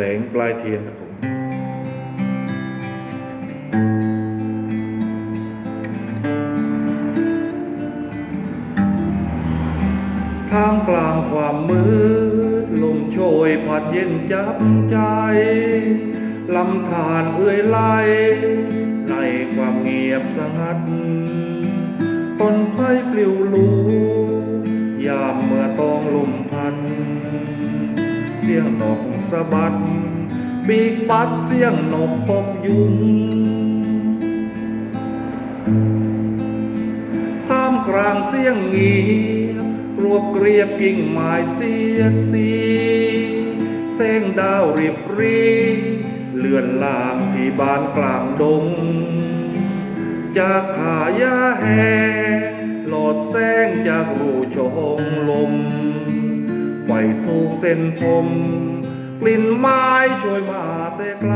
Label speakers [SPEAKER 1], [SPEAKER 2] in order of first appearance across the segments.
[SPEAKER 1] แสงปลายเทียนครับผมท่ามกลางความมืด ลมโชยพัดเย็นจับใจ ลำธารเอื้อยไหลในความเงียบสงัด ต้นไผ่ปลิวลู นกสะบัดปีกปัดเสียงนกตบยุงท่ามกลางเสียงเงียบรวบเกรียบกิ่งไม้เสียดสีแสงดาวริบรีเลื่อนลางที่บานกลางดง จากขายาแห้งหลอดแสงจากรูชงลมไฟทุกเส้นผม กลิ่นไม้ช่วยมาแต่ไกล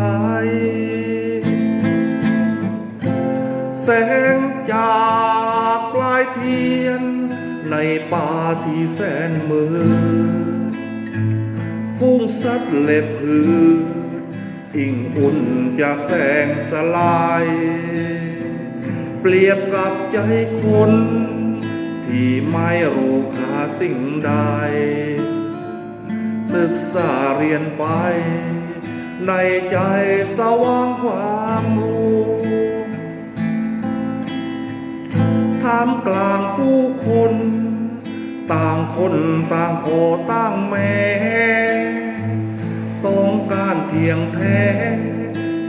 [SPEAKER 1] แสงจากปลายเทียน ในป่าที่แสนมืดฟุ้งสัตว์เล็บพืชอิงอุ่นจากแสงสลาย เปรียบกับใจคน ที่ไม่รู้ค่าสิ่งใด ศึกษาเรียนไป ในใจสว่างความรู้ท่ามกลางผู้คน ต่างคนต่างพอต่างแม่ต้องการเทียงแท้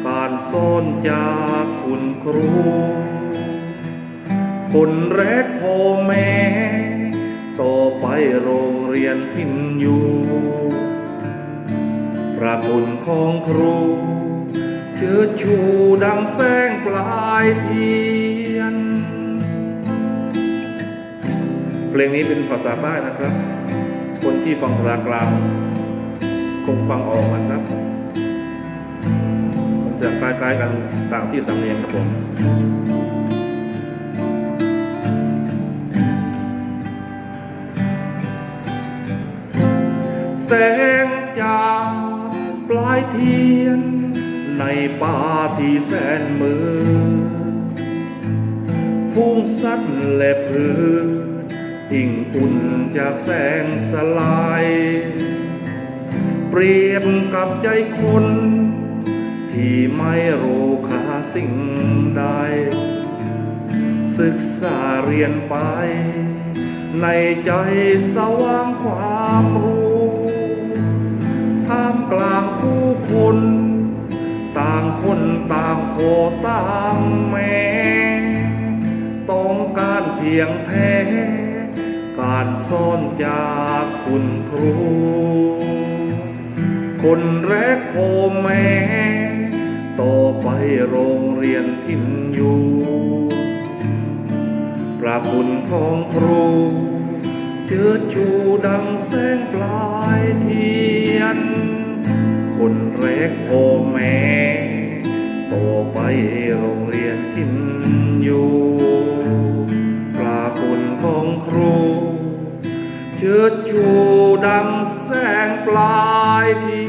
[SPEAKER 1] การสอนจากคุณครู คนแรกพ่อแม่ ต่อไปโรงเรียนทินอยู่ ของครู เชิดชูดังแสงปลายเทียน เพลงนี้เป็นภาษาใต้นะครับ คนที่ฟังภาษากลางคงฟังออกนะครับมันจะคล้ายๆกันต่างที่สำเนียงครับผมแสงจาก ปลายเทียน ในป่าที่แสนมืดฟุ้งสัตว์และพืชอิ่งอุ่นจากแสงสลาย เปรียบกับใจคน ที่ไม่รู้ค่าสิ่งใด ศึกษาเรียนไป ในใจสว่างความรู้ ท่ามกลางผู้คน ต่างคนต่างพ่อต่างแม่ต้องการเพียงแท้การสอนจากคุณครู คนแรกพ่อแม่ ต่อไปโรงเรียนทินอยู่พระคุณของครู เชิดชูดังแสงปลายที ยนคนแรกพ่อแม่โตไปโรงเรียนทินอยู่ปลาคุณของครูเชิดชูดังแสงปลายที